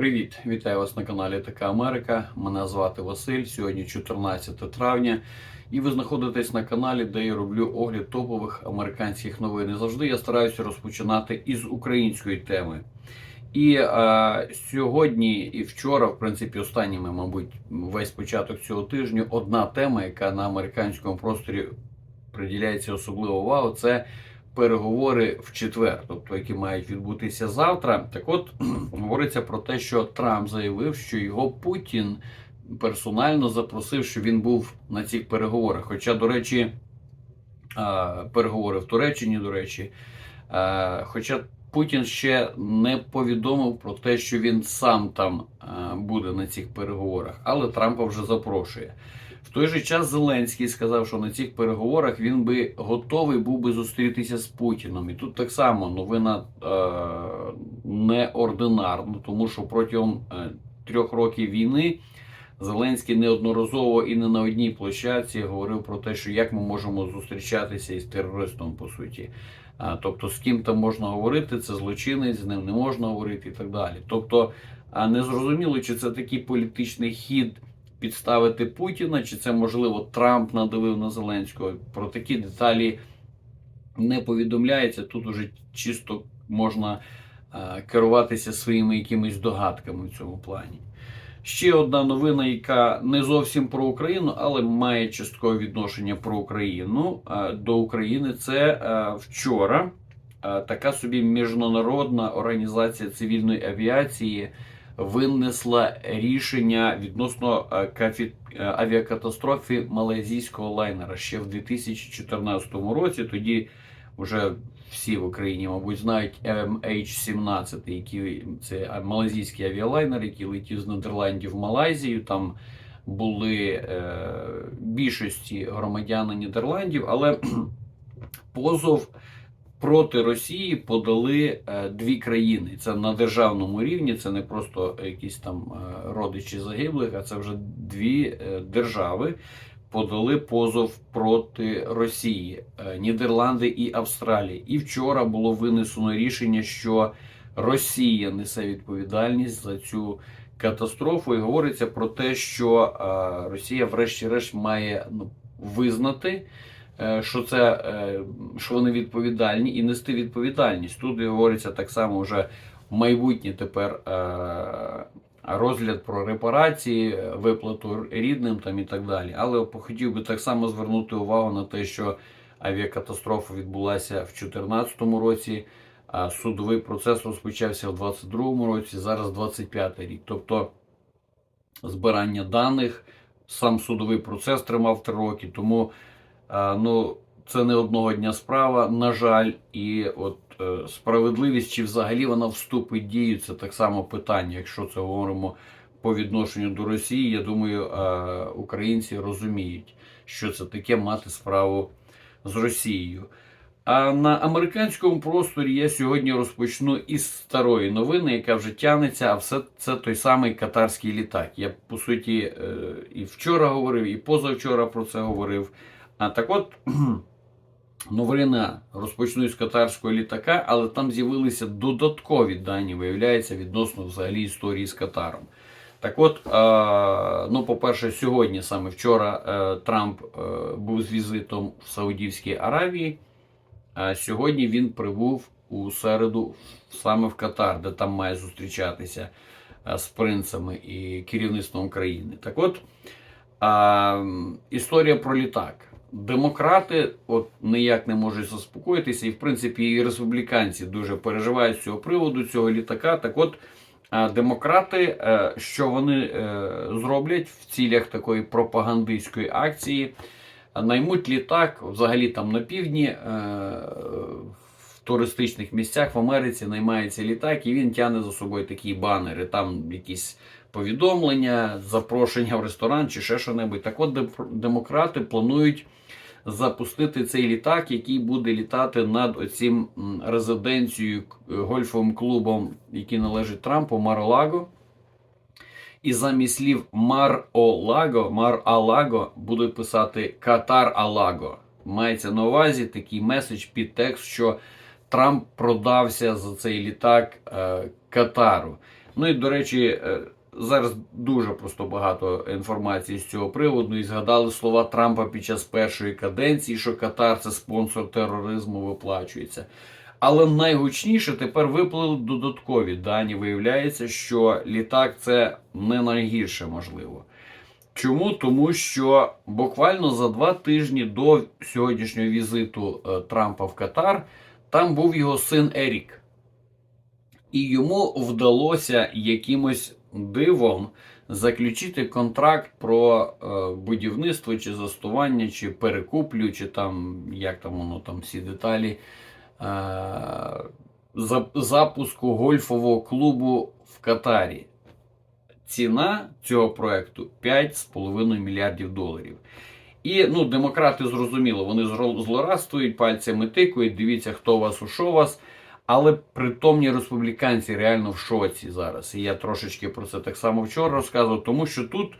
Привіт, вітаю вас на каналі Така Америка. Мене звати Василь. Сьогодні 14 травня, і ви знаходитесь на каналі, де я роблю огляд топових американських новин. І завжди я стараюся розпочинати із української теми. І е, сьогодні і вчора, в принципі, останніми, мабуть, весь початок цього тижня, одна тема, яка на американському просторі приділяється особлива увагу, це переговори в четвер, тобто які мають відбутися завтра. Так от говориться про те, що Трамп заявив, що його Путін персонально запросив, що він був на цих переговорах. Хоча, до речі, переговори в Туреччині, до речі, хоча Путін ще не повідомив про те, що він сам там буде на цих переговорах, але Трампа вже запрошує. В той же час Зеленський сказав, що на цих переговорах він би готовий був би зустрітися з Путіном. І тут так само новина е, неординарна, тому що протягом е, трьох років війни Зеленський неодноразово і не на одній площадці говорив про те, що як ми можемо зустрічатися із терористом, по суті. А, тобто, з ким там можна говорити, це злочинець, з ним не можна говорити і так далі. Тобто, а не зрозуміло, чи це такий політичний хід підставити Путіна, чи це можливо Трамп надавив на Зеленського. Про такі деталі не повідомляється. Тут уже чисто можна е, керуватися своїми якимись догадками в цьому плані. Ще одна новина, яка не зовсім про Україну, але має часткове відношення про Україну е, до України. Це е, вчора така собі міжнародна організація цивільної авіації винесла рішення відносно е, е, авіакатастрофи малайзійського лайнера ще в 2014 році. Тоді вже всі в Україні, мабуть, знають MH17, який це малайзійський авіалайнер, який летів з Нідерландів в Малайзію. Там були е, більшості громадяни Нідерландів, але позов проти Росії подали е, дві країни. Це на державному рівні, це не просто якісь там е, родичі загиблих, а це вже дві е, держави подали позов проти Росії, Нідерланди і Австралії. І вчора було винесено рішення, що Росія несе відповідальність за цю катастрофу, і говориться про те, що Росія, врешті-решт, має ну, визнати. Е, Що це е, що вони відповідальні і нести відповідальність. Тут говориться так само вже майбутнє тепер е, розгляд про репарації, виплату рідним там і так далі. Але хотів би так само звернути увагу на те, що авіакатастрофа відбулася в 2014 році, а судовий процес розпочався в 2022 році, зараз 25-й рік. Тобто збирання даних, сам судовий процес тримав 3 роки, тому ну, це не одного дня справа, на жаль, і от е, справедливість, чи взагалі вона вступить в дію, це так само питання. Якщо це говоримо по відношенню до Росії, я думаю, е, українці розуміють, що це таке мати справу з Росією. А на американському просторі я сьогодні розпочну із старої новини, яка вже тягнеться, а все це той самий катарський літак. Я по суті е, і вчора говорив, і позавчора про це говорив. А так от новина розпочну із катарського літака, але там з'явилися додаткові дані, виявляється, відносно взагалі історії з Катаром. Так от, ну, по-перше, сьогодні, саме вчора, е, Трамп е, був з візитом в Саудівській Аравії, а сьогодні він прибув у середу саме в Катар, де там має зустрічатися е, з принцами і керівництвом країни. Так от, історія про літак. Демократи от ніяк не можуть заспокоїтися, і в принципі і республіканці дуже переживають з цього приводу цього літака. Так от демократи, е, що вони е, зроблять в цілях такої пропагандистської акції, наймуть літак взагалі там на півдні. е, туристичних місцях в Америці наймається літак, і він тягне за собою такі банери. Там якісь повідомлення, запрошення в ресторан чи ще що-небудь. Так от демократи планують запустити цей літак, який буде літати над оцім резиденцією гольфовим клубом, який належить Трампу, Мар-Лаго. І замість слів Мар-О-Лаго, Мар-Алаго будуть писати Катар-Алаго. Мається на увазі такий меседж під текст, що Трамп продався за цей літак е, Катару. Ну і до речі, е, зараз дуже просто багато інформації з цього приводу. І згадали слова Трампа під час першої каденції, що Катар це спонсор тероризму виплачується. Але найгучніше тепер виплили додаткові дані. Виявляється, що літак це не найгірше можливо. Чому? Тому що буквально за два тижні до сьогоднішнього візиту е, Трампа в Катар там був його син Ерік. І йому вдалося якимось дивом заключити контракт про е, будівництво чи застування, чи перекуплю, чи там як там воно там всі деталі е, запуску гольфового клубу в Катарі. Ціна цього проекту 5,5 мільярдів доларів. І ну, демократи зрозуміло, вони злорадствують, пальцями тикають, дивіться, хто вас, у що вас. Але притомні республіканці реально в шоці зараз. І я трошечки про це так само вчора розказував, тому що тут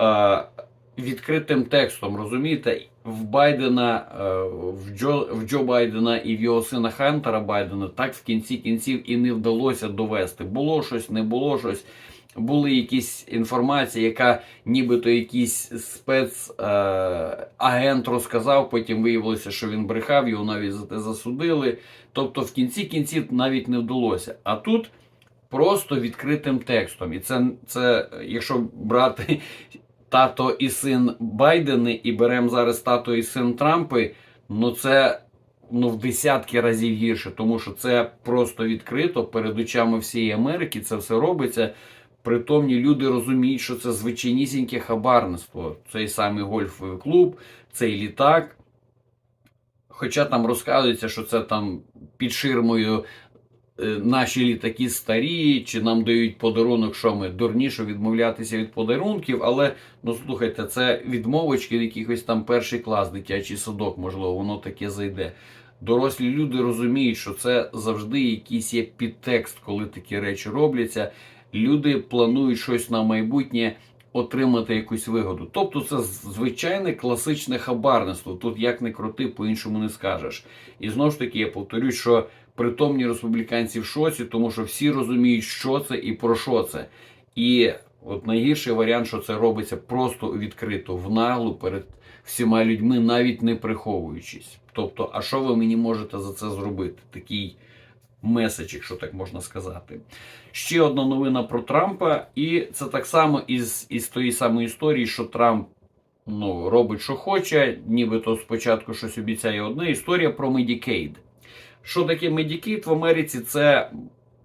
е, відкритим текстом, розумієте, в Байдена, е, в, Джо, в Джо Байдена і в його сина Хантера Байдена так в кінці кінців і не вдалося довести. Було щось, не було щось. Були якісь інформації, яка нібито якийсь спецагент розказав, потім виявилося, що він брехав, його навіть за те засудили. Тобто в кінці кінців навіть не вдалося. А тут просто відкритим текстом. І це, це якщо брати тато і син Байдени, і беремо зараз тато і син Трампи, ну це ну, в десятки разів гірше, тому що це просто відкрито перед очами всієї Америки. Це все робиться. Притомні люди розуміють, що це звичайнісіньке хабарництво. Цей самий гольфовий клуб, цей літак. Хоча там розказується, що це там під ширмою е, наші літаки старі, чи нам дають подарунок, що ми дурніше відмовлятися від подарунків. Але ну слухайте, це відмовочки, якихось там перший клас, дитячий садок, можливо, воно таке зайде. Дорослі люди розуміють, що це завжди якийсь є підтекст, коли такі речі робляться. Люди планують щось на майбутнє отримати якусь вигоду. Тобто це звичайне класичне хабарництво. Тут як не крути, по-іншому не скажеш. І знову ж таки, я повторюсь, що притомні республіканці в шоці, тому що всі розуміють, що це і про що це. І от найгірший варіант, що це робиться просто відкрито, в наглу перед всіма людьми, навіть не приховуючись. Тобто, а що ви мені можете за це зробити? Такий меседж, якщо так можна сказати. Ще одна новина про Трампа, і це так само із, із тої самої історії, що Трамп ну, робить, що хоче, нібито спочатку щось обіцяє одне. Історія про Medicaid. Що таке Medicaid в Америці? Це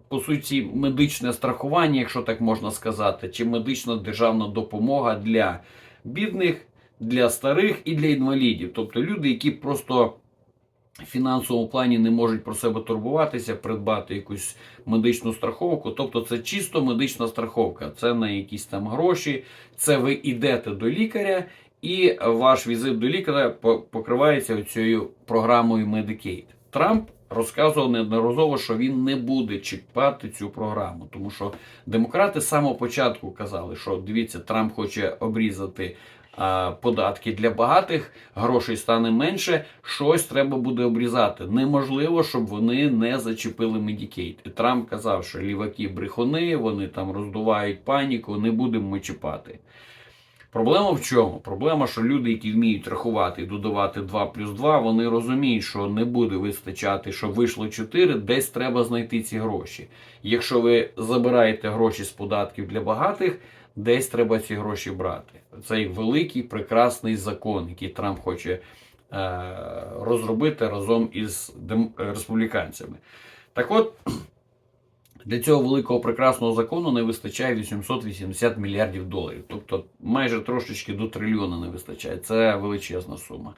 по суті медичне страхування, якщо так можна сказати, чи медична державна допомога для бідних, для старих і для інвалідів. Тобто люди, які просто фінансовому плані не можуть про себе турбуватися, придбати якусь медичну страховку. Тобто це чисто медична страховка, це не якісь там гроші. Це ви йдете до лікаря, і ваш візит до лікаря покривається цією програмою Medicaid. Трамп розказував неодноразово, що він не буде чіпати цю програму, тому що демократи з самого початку казали, що дивіться, Трамп хоче обрізати податки для багатих, грошей стане менше, щось треба буде обрізати. Неможливо, щоб вони не зачепили Medicaid. І Трамп казав, що ліваки брехуни, вони там роздувають паніку, не будемо ми чіпати. Проблема в чому? Проблема, що люди, які вміють рахувати і додавати 2 плюс 2, вони розуміють, що не буде вистачати, щоб вийшло 4, десь треба знайти ці гроші. Якщо ви забираєте гроші з податків для багатих, десь треба ці гроші брати. Цей великий прекрасний закон, який Трамп хоче е, розробити разом із республіканцями. Так от. Для цього великого прекрасного закону не вистачає 880 мільярдів доларів. Тобто майже трошечки до трильйона не вистачає. Це величезна сума.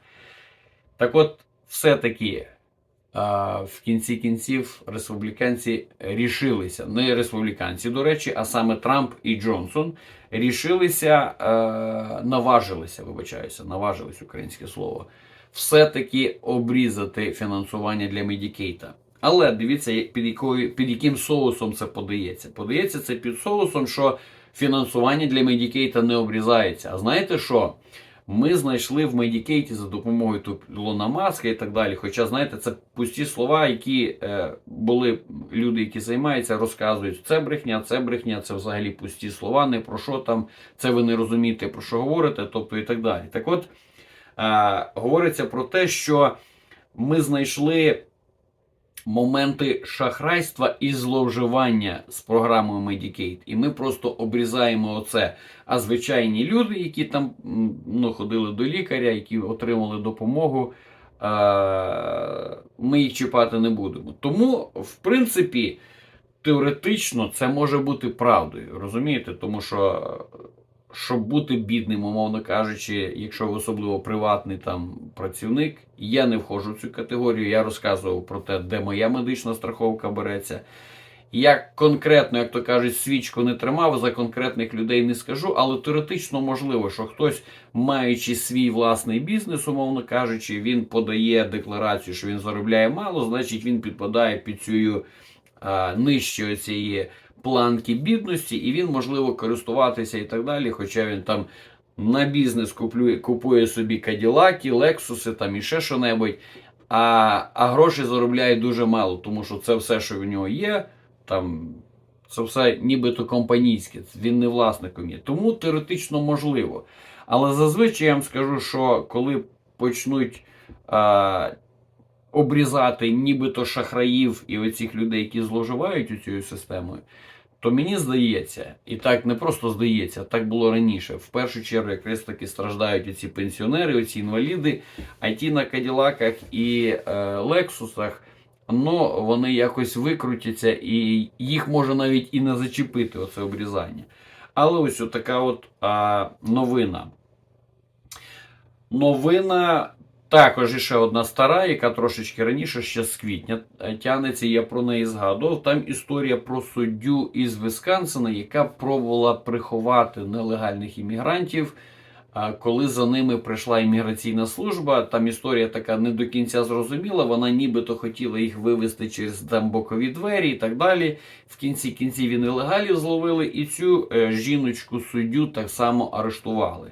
Так от, все-таки в кінці кінців республіканці рішилися, не республіканці, до речі, а саме Трамп і Джонсон рішилися, е, наважилися, вибачаюся, наважились українське слово, все-таки обрізати фінансування для Медікейта. Але дивіться, під, якою, під яким соусом це подається. Подається це під соусом, що фінансування для Медікейта не обрізається. А знаєте що? Ми знайшли в Медікейті за допомогою Лона Маска і так далі. Хоча, знаєте, це пусті слова, які е, були люди, які займаються, розказують, це брехня, це брехня, це взагалі пусті слова, не про що там, це ви не розумієте, про що говорите, тобто і так далі. Так от е, говориться про те, що ми знайшли моменти шахрайства і зловживання з програмою Medicaid. І ми просто обрізаємо оце. А звичайні люди, які там ну, ходили до лікаря, які отримали допомогу, е, ми їх чіпати не будемо. Тому, в принципі, теоретично це може бути правдою. Розумієте? Тому що. Щоб бути бідним, умовно кажучи, якщо ви особливо приватний там працівник, я не входжу в цю категорію. Я розказував про те, де моя медична страховка береться. Я конкретно, як то кажуть, свічку не тримав, за конкретних людей не скажу, але теоретично можливо, що хтось, маючи свій власний бізнес, умовно кажучи, він подає декларацію, що він заробляє мало, значить він підпадає під цю нижче цієї планки бідності, і він можливо користуватися і так далі. Хоча він там на бізнес куплює, купує собі каділаки, лексуси там і ще що-небудь, а, а гроші заробляє дуже мало, тому що це все, що в нього є, там. Це все нібито компанійське, він не власником є. Тому теоретично можливо. Але зазвичай я вам скажу, що коли почнуть а, обрізати нібито шахраїв і оцих людей, які зловживають цією системою, то мені здається, і так не просто здається, так було раніше. В першу чергу, якраз таки страждають оці пенсіонери, оці інваліди, а ті на каділаках і е, лексусах. Ну, вони якось викрутяться, і їх може навіть і не зачепити оце обрізання. Але ось така от а, новина. Новина також ще одна стара, яка трошечки раніше, ще з квітня тягнеться, я про неї згадував. Там історія про суддю із Висконсина, яка пробувала приховати нелегальних іммігрантів. Коли за ними прийшла імміграційна служба, там історія така не до кінця зрозуміла. Вона нібито хотіла їх вивезти через там бокові двері і так далі. В кінці кінців і нелегалів зловили, і цю е, жіночку суддю так само арештували.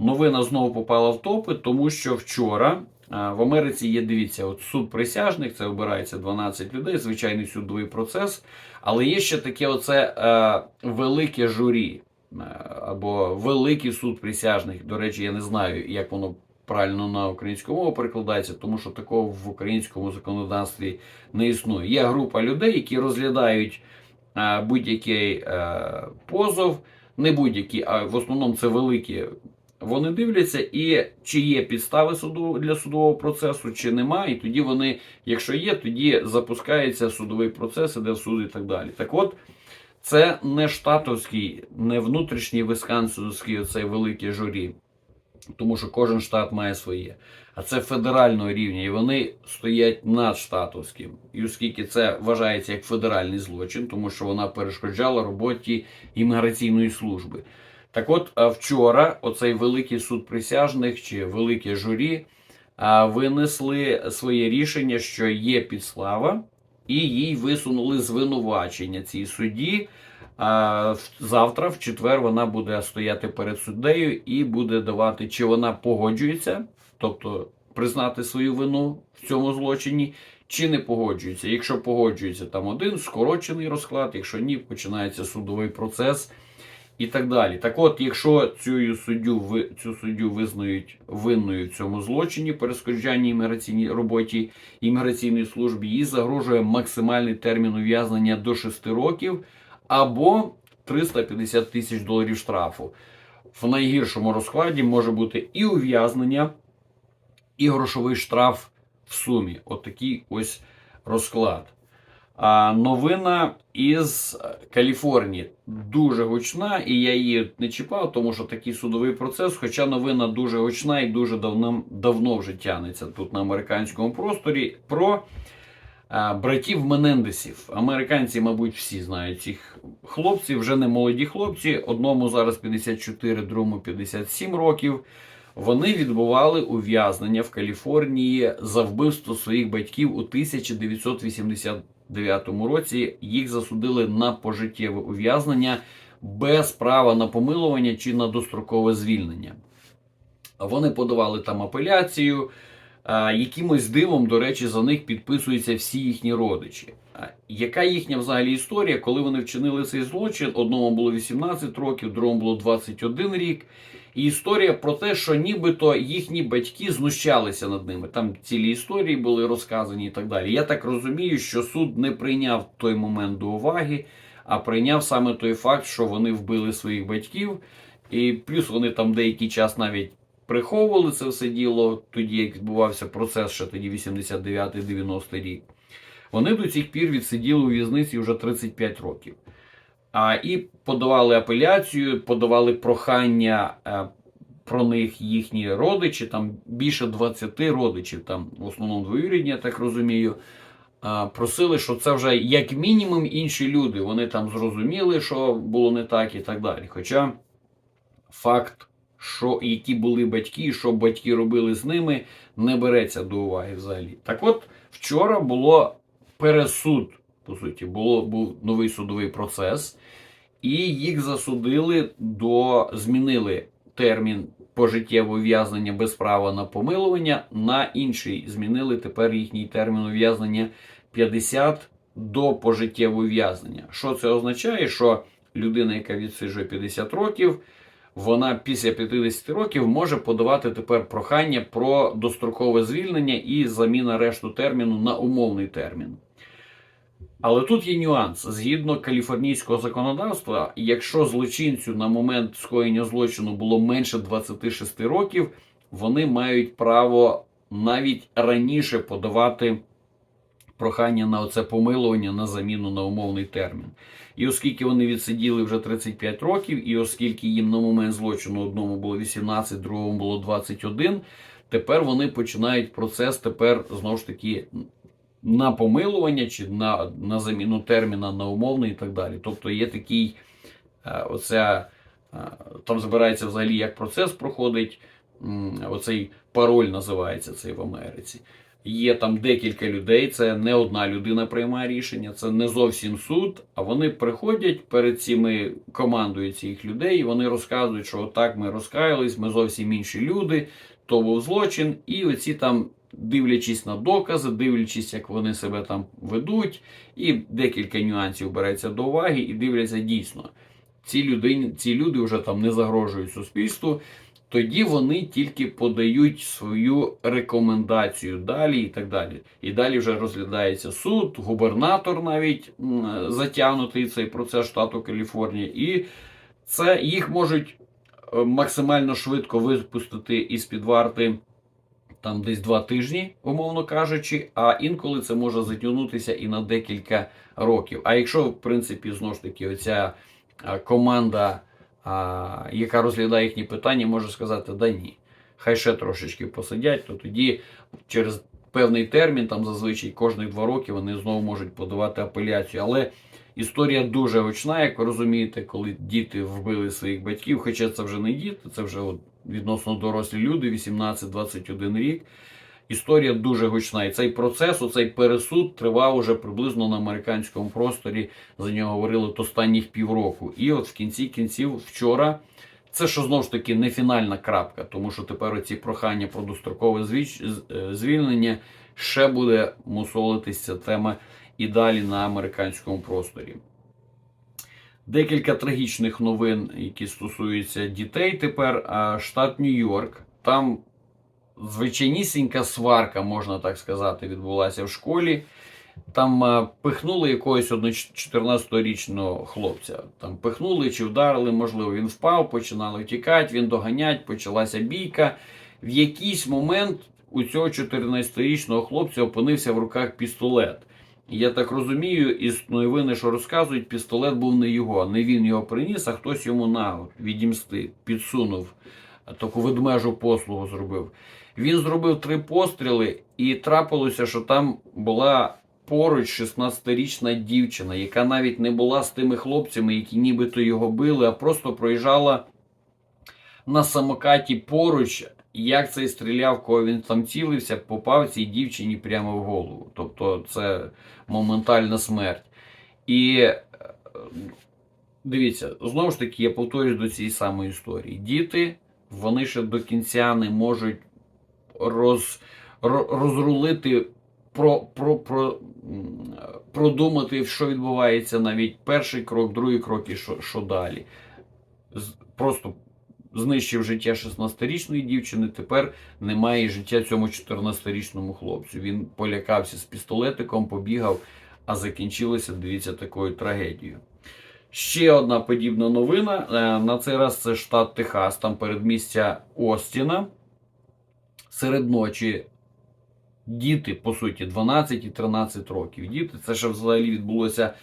Новина знову попала в топи, тому що вчора в Америці є, дивіться, от суд присяжних, це обирається 12 людей, звичайний судовий процес. Але є ще таке оце е, велике журі е, або великий суд присяжних. До речі, я не знаю, як воно правильно на українську мову перекладається, тому що такого в українському законодавстві не існує. Є група людей, які розглядають е, будь-який е, позов, не будь-які, а в основному це великі. Вони дивляться, і чи є підстави суду для судового процесу, чи немає. І тоді вони, якщо є, тоді запускається судовий процес, іде в суд і так далі. Так от, це не штатовський, не внутрішній висконсинський оцей великий журі, тому що кожен штат має своє. А це федерального рівня, і вони стоять над штатовським. І оскільки це вважається як федеральний злочин, тому що вона перешкоджала роботі імміграційної служби. Так от вчора оцей великий суд присяжних чи велике журі винесли своє рішення, що є підслава, і їй висунули звинувачення цій судді. Завтра, в четвер, вона буде стояти перед суддею і буде давати, чи вона погоджується, тобто признати свою вину в цьому злочині, чи не погоджується. Якщо погоджується, там один скорочений розклад, якщо ні, починається судовий процес і так далі. Так от, якщо цю суддю цю суддю визнають винною в цьому злочині, перешкоджанні імміграційній роботі імміграційної служби, їй загрожує максимальний термін ув'язнення до 6 років або 350 тисяч доларів штрафу. В найгіршому розкладі може бути і ув'язнення, і грошовий штраф в сумі. Отакий ось розклад. Новина із Каліфорнії дуже гучна, і я її не чіпав, тому що такий судовий процес. Хоча новина дуже гучна і дуже давно давно вже тянеться тут на американському просторі. Про а, братів Менендесів. Американці, мабуть, всі знають цих хлопців, вже не молоді хлопці. Одному зараз 54, другому 57 років. Вони відбували ув'язнення в Каліфорнії за вбивство своїх батьків у 1980 2009 році їх засудили на пожиттєве ув'язнення без права на помилування чи на дострокове звільнення. Вони подавали там апеляцію. Якимось дивом, до речі, за них підписуються всі їхні родичі. Яка їхня взагалі історія, коли вони вчинили цей злочин? Одному було 18 років, другому було 21 рік. І історія про те, що нібито їхні батьки знущалися над ними. Там цілі історії були розказані і так далі. Я так розумію, що суд не прийняв той момент до уваги, а прийняв саме той факт, що вони вбили своїх батьків, і плюс вони там деякий час навіть приховували це все діло, тоді як відбувався процес, ще тоді 89-90 рік. Вони до цих пір відсиділи у в'язниці вже 35 років. А, і подавали апеляцію, подавали прохання е, про них їхні родичі, там більше 20 родичів, там в основному двоюрідні, я так розумію. Просили, що це вже як мінімум інші люди. Вони там зрозуміли, що було не так і так далі. Хоча факт, що які були батьки, що батьки робили з ними, не береться до уваги взагалі. Так от, вчора було пересуд, по суті, було, був новий судовий процес, і їх засудили до змінили термін пожиттєвого ув'язнення без права на помилування на інший. Змінили тепер їхній термін ув'язнення 50 до пожиттєвого ув'язнення. Що це означає? Що людина, яка відсиджує 50 років, вона після 50 років може подавати тепер прохання про дострокове звільнення і заміна решту терміну на умовний термін. Але тут є нюанс. Згідно каліфорнійського законодавства, якщо злочинцю на момент скоєння злочину було менше 26 років, вони мають право навіть раніше подавати прохання на оце помилування на заміну на умовний термін. І оскільки вони відсиділи вже 35 років, і оскільки їм на момент злочину одному було 18, другому було 21, тепер вони починають процес тепер знову ж таки на помилування чи на, на заміну терміна на умовний і так далі. Тобто є такий, е, оця, е, там збирається взагалі, як процес проходить. Оцей пароль називається цей в Америці. Є там декілька людей, це не одна людина приймає рішення, це не зовсім суд. А вони приходять перед цими командою цих людей, і вони розказують, що отак ми розкаялись, ми зовсім інші люди, то був злочин, і оці там, дивлячись на докази, дивлячись, як вони себе там ведуть, і декілька нюансів береться до уваги, і дивляться дійсно. Ці люди, ці люди вже там не загрожують суспільству. Тоді вони тільки подають свою рекомендацію далі і так далі. І далі вже розглядається суд, губернатор навіть затягнутий цей процес штату Каліфорнія, і це їх можуть е, максимально швидко випустити із під варти там десь два тижні, умовно кажучи, а інколи це може затягнутися і на декілька років. А якщо, в принципі, знову ж таки, оця команда яка розглядає їхні питання, може сказати, да ні, хай ще трошечки посидять, то тоді через певний термін, там зазвичай кожні два роки вони знову можуть подавати апеляцію. Але історія дуже гучна, як ви розумієте, коли діти вбили своїх батьків, хоча це вже не діти, це вже от відносно дорослі люди, 18-21 рік. Історія дуже гучна. І цей процес, оцей пересуд тривав уже приблизно на американському просторі. За нього говорили от останніх півроку. І от в кінці кінців вчора. Це що знову ж таки не фінальна крапка, тому що тепер ці прохання про дострокове е, звільнення ще буде мусолитись ця тема і далі на американському просторі. Декілька трагічних новин, які стосуються дітей тепер. Штат Нью-Йорк. Там звичайнісінька сварка, можна так сказати, відбулася в школі. Там е, пихнули якогось одно 14-річного хлопця. Там пихнули чи вдарили, можливо, він впав, починали втікати, він доганять, почалася бійка. В якийсь момент у цього 14-річного хлопця опинився в руках пістолет. Я так розумію, із новини, що розказують, пістолет був не його, не він його приніс, а хтось йому на відімсти, підсунув, таку ведмежу послугу зробив. Він зробив три постріли, і трапилося, що там була поруч 16-річна дівчина, яка навіть не була з тими хлопцями, які нібито його били, а просто проїжджала на самокаті поруч. Як цей стріляв, кого він там цілився, попав цій дівчині прямо в голову. Тобто це моментальна смерть. І е, дивіться, знову ж таки, я повторюсь до цієї самої історії. Діти вони ще до кінця не можуть роз, розрулити, про, про, про, продумати, що відбувається навіть перший крок, другий крок і що, що далі. Просто знищив життя 16-річної дівчини, тепер немає життя цьому 14-річному хлопцю. Він полякався з пістолетиком, побігав, а закінчилося, дивіться, такою трагедією. Ще одна подібна новина. Е, На цей раз це штат Техас, там передмістя Остіна. Серед ночі діти, по суті, 12 і 13 років. Діти, це ще взагалі відбулося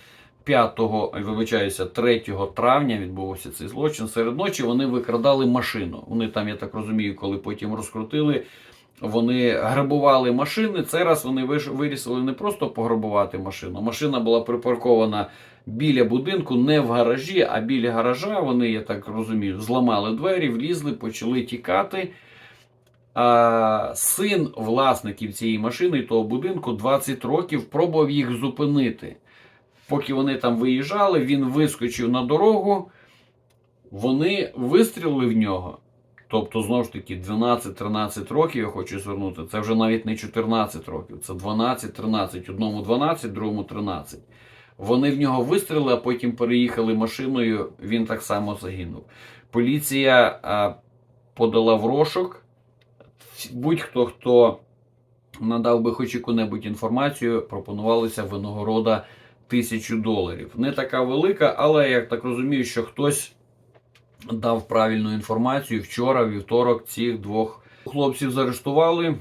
5, вибачаюся, 3 травня відбувся цей злочин. Серед ночі вони викрадали машину. Вони там, я так розумію, коли потім розкрутили, вони грабували машини. Цей раз вони вирішили не просто пограбувати машину. Машина була припаркована біля будинку, не в гаражі, а біля гаража. Вони, я так розумію, зламали двері, влізли, почали тікати. А, син власників цієї машини того будинку 20 років пробував їх зупинити. Поки вони там виїжджали, він вискочив на дорогу, вони вистрілили в нього. Тобто, знову ж таки, 12-13 років, я хочу звернути, це вже навіть не 14 років, це 12-13. Одному 12, другому 13. Вони в нього вистрілили, а потім переїхали машиною, він так само загинув. Поліція а, подала в розшук. Будь-хто, хто надав би хоч яку-небудь інформацію, пропонувалася винагорода тисячу доларів. Не така велика, але я так розумію, що хтось дав правильну інформацію. Вчора, вівторок, цих двох хлопців заарештували.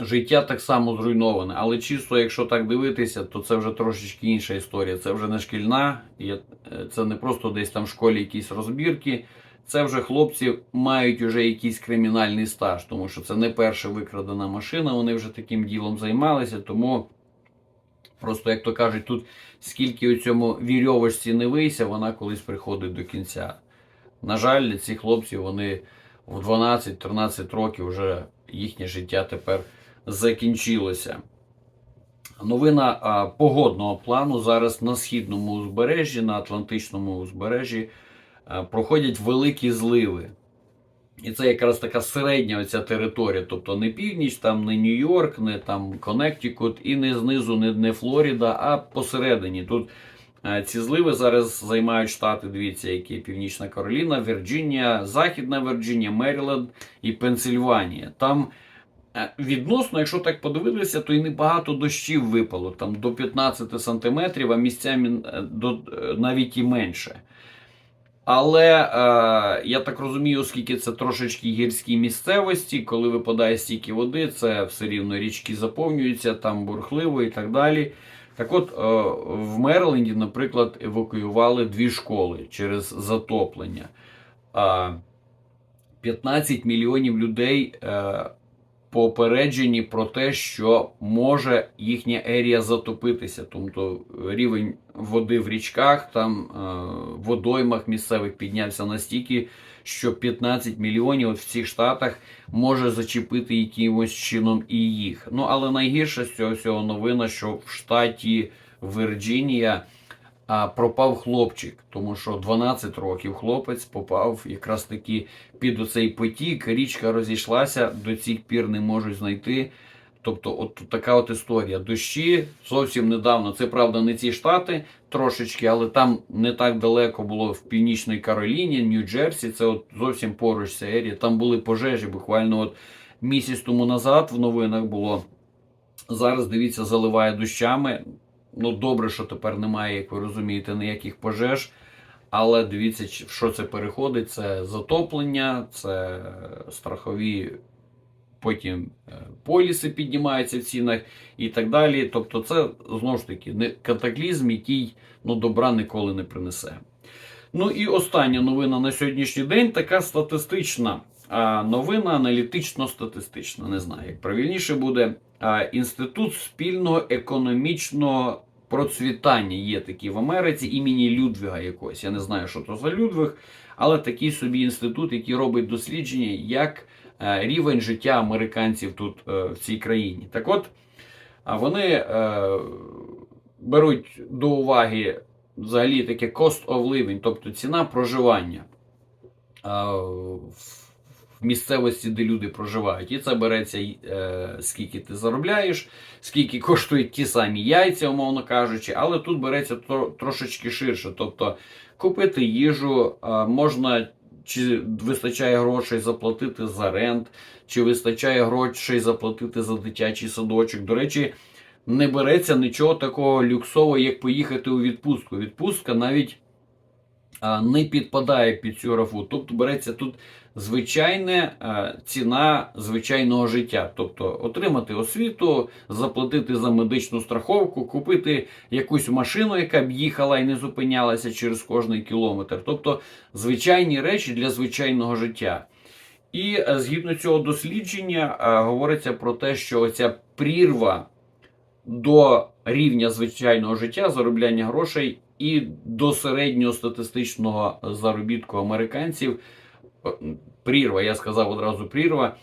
Життя так само зруйноване, але чисто, якщо так дивитися, то це вже трошечки інша історія. Це вже не шкільна, е, це не просто десь там в школі якісь розбірки. Це вже хлопці мають уже якийсь кримінальний стаж, тому що це не перша викрадена машина. Вони вже таким ділом займалися. Тому просто, як то кажуть, тут скільки у цьому вірьовочці не вийся, вона колись приходить до кінця. На жаль, ці хлопці вони в 12-13 років вже їхнє життя тепер закінчилося. Новина а, погодного плану зараз на східному узбережжі, на Атлантичному узбережжі а, проходять великі зливи. І це якраз така середня оця територія, тобто не північ, там не Нью-Йорк, не там Коннектикут і не знизу, не, не Флоріда, а посередині. Тут е, ці зливи зараз займають штати, дивіться, які Північна Кароліна, Вірджинія, Західна Вірджинія, Меріленд і Пенсильванія. Там е, відносно, якщо так подивитися, то і небагато дощів випало, там до 15 сантиметрів, а місцями е, до, е, навіть і менше. Але е, я так розумію, оскільки це трошечки гірські місцевості, коли випадає стільки води, це все рівно річки заповнюються, там бурхливо і так далі. Так от, е, в Мерленді, наприклад, евакуювали дві школи через затоплення. Е, 15 мільйонів людей е, попереджені про те, що може їхня ерія затопитися. Тобто рівень води в річках, там е, водоймах місцевих піднявся настільки, що 15 мільйонів в цих штатах може зачепити якимось чином і їх. Ну але найгірше з цього всього новина, що в штаті Вірджинія а, пропав хлопчик, тому що 12 років хлопець попав якраз таки під оцей потік. Річка розійшлася, до цих пір не можуть знайти. Тобто, от така от історія. Дощі зовсім недавно. Це правда не ці штати трошечки, але там не так далеко було в Північній Кароліні, Нью-Джерсі. Це от зовсім поруч ця ерія. Там були пожежі. Буквально от місяць тому назад в новинах було. Зараз дивіться, заливає дощами. Ну, добре, що тепер немає, як ви розумієте, ніяких пожеж. Але дивіться, в що це переходить: це затоплення, це страхові, потім е, поліси піднімаються в цінах і так далі. Тобто, це знову ж таки не катаклізм, який ну, добра ніколи не принесе. Ну і остання новина на сьогоднішній день така статистична. Новина аналітично-статистична. Не знаю, як правильніше буде. А, Інститут спільного економічного процвітання є такий в Америці імені Людвіга якогось. Я не знаю, що то за Людвиг, але такий собі інститут, який робить дослідження, як е, рівень життя американців тут е, в цій країні. Так от, вони е, беруть до уваги взагалі таке cost of living, тобто ціна проживання. В місцевості, де люди проживають. І це береться е, скільки ти заробляєш, скільки коштують ті самі яйця, умовно кажучи, але тут береться тро, трошечки ширше. Тобто купити їжу е, можна. Чи вистачає грошей заплатити за рент, чи вистачає грошей заплатити за дитячий садочок. До речі, не береться нічого такого люксового, як поїхати у відпустку. Відпустка навіть а, не підпадає під цю графу. Тобто береться тут звичайна ціна звичайного життя. Тобто отримати освіту, заплатити за медичну страховку, купити якусь машину, яка б їхала і не зупинялася через кожний кілометр. Тобто звичайні речі для звичайного життя. І е, згідно цього дослідження е, говориться про те, що оця прірва до рівня звичайного життя, заробляння грошей і до середнього статистичного заробітку американців. Прірва, я сказав одразу прірва,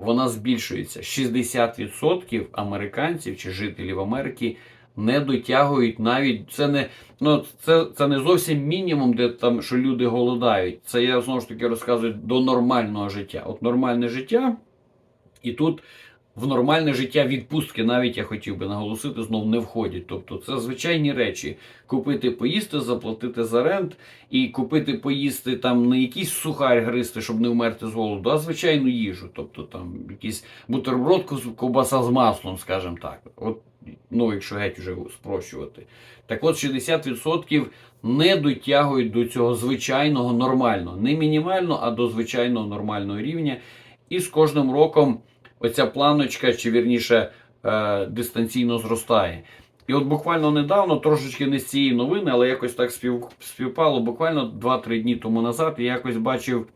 вона збільшується. 60% американців чи жителів Америки не дотягують навіть це не ну це, це не зовсім мінімум, де там що люди голодають. Це я знову ж таки розказую до нормального життя. От нормальне життя, і тут в нормальне життя відпустки, навіть я хотів би наголосити, знов не входять. Тобто це звичайні речі: купити, поїсти, заплатити за рент і купити, поїсти там не якийсь сухарь гристи, щоб не вмерти з голоду, а звичайну їжу. Тобто там якийсь бутерброд, кос- ковбаса з маслом, скажімо так. От, ну, якщо геть уже спрощувати. Так от 60% не дотягують до цього звичайного нормального, не мінімально, а до звичайного нормального рівня. І з кожним роком оця планочка, чи вірніше е, дистанційно зростає. І от буквально недавно, трошечки не з цієї новини, але якось так спів, співпало. Буквально 2-3 дні тому назад я якось бачив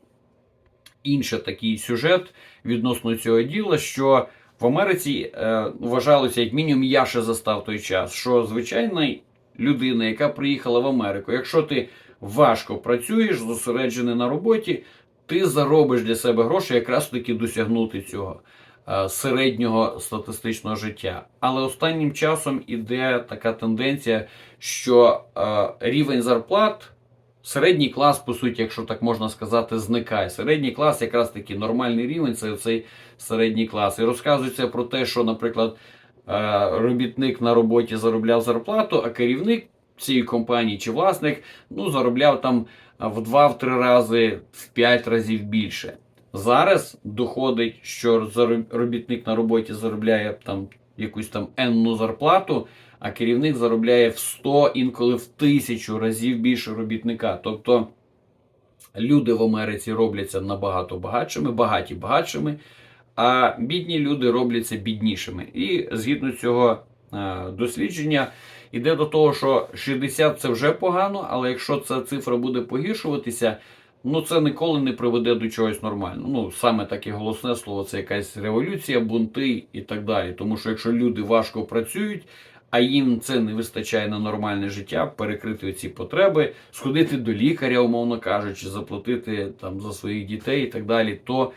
інший такий сюжет відносно цього діла, що в Америці е, вважалося, як мінімум, я ще застав той час, що звичайна людина, яка приїхала в Америку, якщо ти важко працюєш, зосереджений на роботі, ти заробиш для себе гроші якраз таки досягнути цього середнього статистичного життя. Але останнім часом іде така тенденція, що е, рівень зарплат. Середній клас, по суті, якщо так можна сказати, зникає. Середній клас, якраз таки нормальний рівень, це цей середній клас. І розказується про те, що, наприклад, е, робітник на роботі заробляв зарплату, а керівник цієї компанії чи власник ну, заробляв там в 2-3 рази, в 5 разів більше. Зараз доходить, що робітник на роботі заробляє там якусь там енну зарплату, а керівник заробляє в 100, інколи в 1000 разів більше робітника. Тобто люди в Америці робляться набагато багатшими, багаті багатшими, а бідні люди робляться біднішими. І згідно цього е, дослідження йде до того, що 60 це вже погано, але якщо ця цифра буде погіршуватися, ну це ніколи не приведе до чогось нормального. Ну саме таке голосне слово це якась революція, бунти і так далі. Тому що якщо люди важко працюють, а їм це не вистачає на нормальне життя, перекрити ці потреби, сходити до лікаря, умовно кажучи, заплатити там за своїх дітей і так далі, то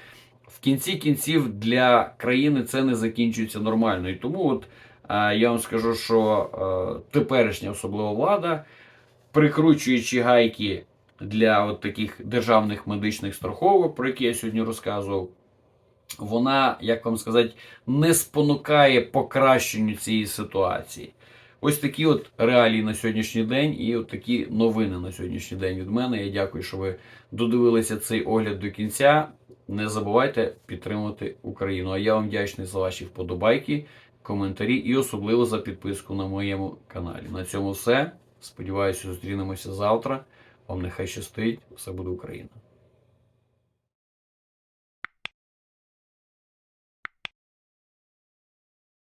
в кінці кінців для країни це не закінчується нормально. І тому от е, я вам скажу, що е, теперішня особлива влада, прикручуючи гайки для от таких державних медичних страховок, про які я сьогодні розказував, вона, як вам сказати, не спонукає покращенню цієї ситуації. Ось такі от реалії на сьогоднішній день і от такі новини на сьогоднішній день від мене. Я дякую, що ви додивилися цей огляд до кінця. Не забувайте підтримувати Україну. А я вам вдячний за ваші вподобайки, коментарі і особливо за підписку на моєму каналі. На цьому все. Сподіваюся, зустрінемося завтра. Вам нехай щастить. Все буде Україна.